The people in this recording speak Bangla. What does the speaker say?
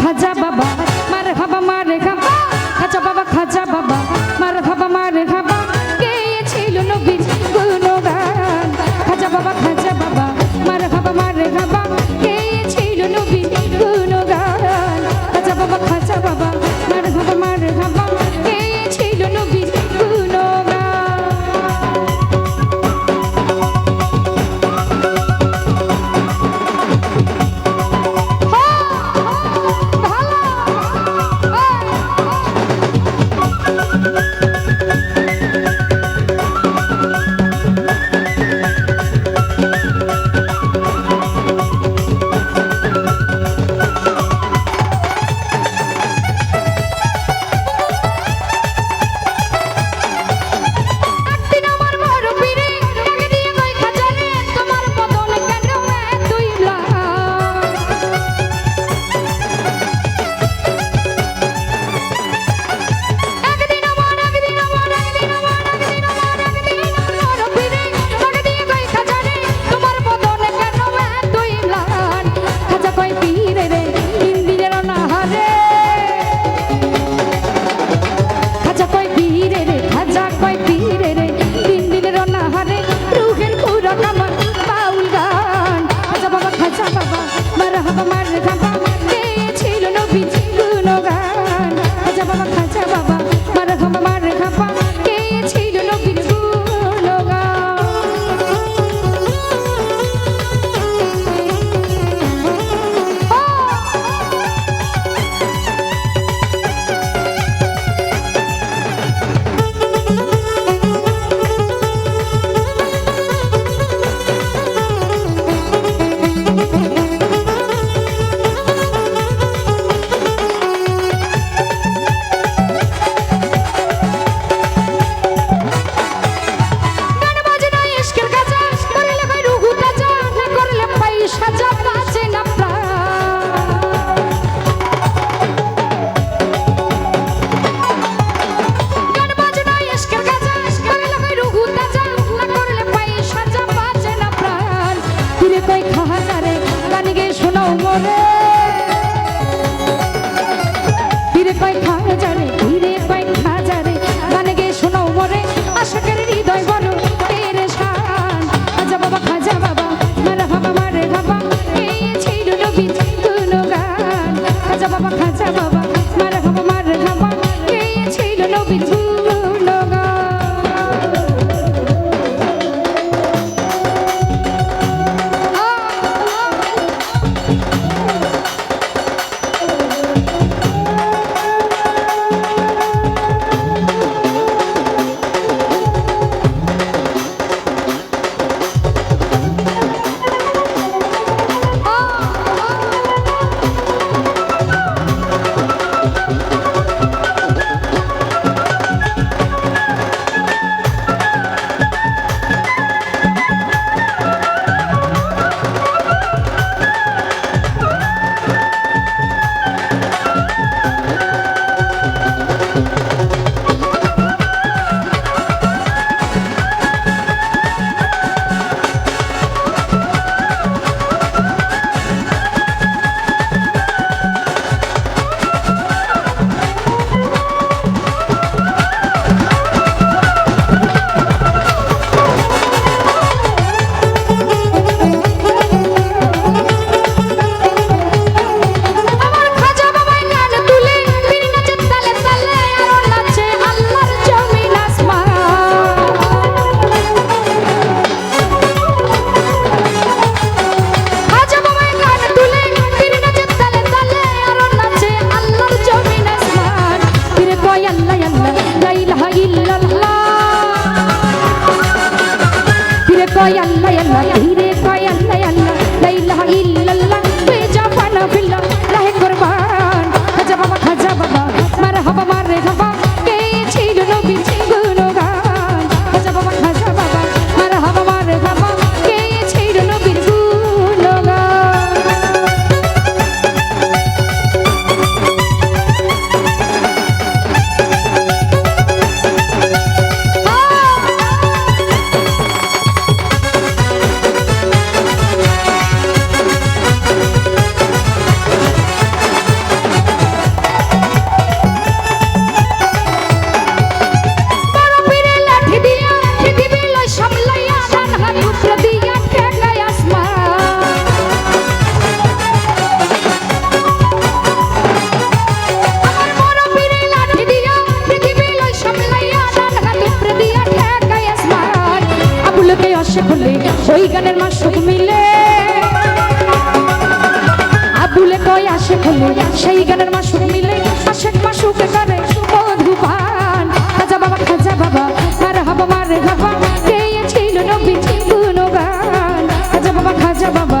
কথা বাবা। Yeah. ফিরে তাহলে ওই গানের মা সুখ মিলে। আবুলে কয় আসে খুলে, সেই গানের মা সুখ মিলে। আশেক মা সুখ গানে মধু পান। খাজা বাবা খাজা বাবা আর হাবা, মার হাবা, কে ছিল নবী গুণগান খাজা বাবা খাজা বাবা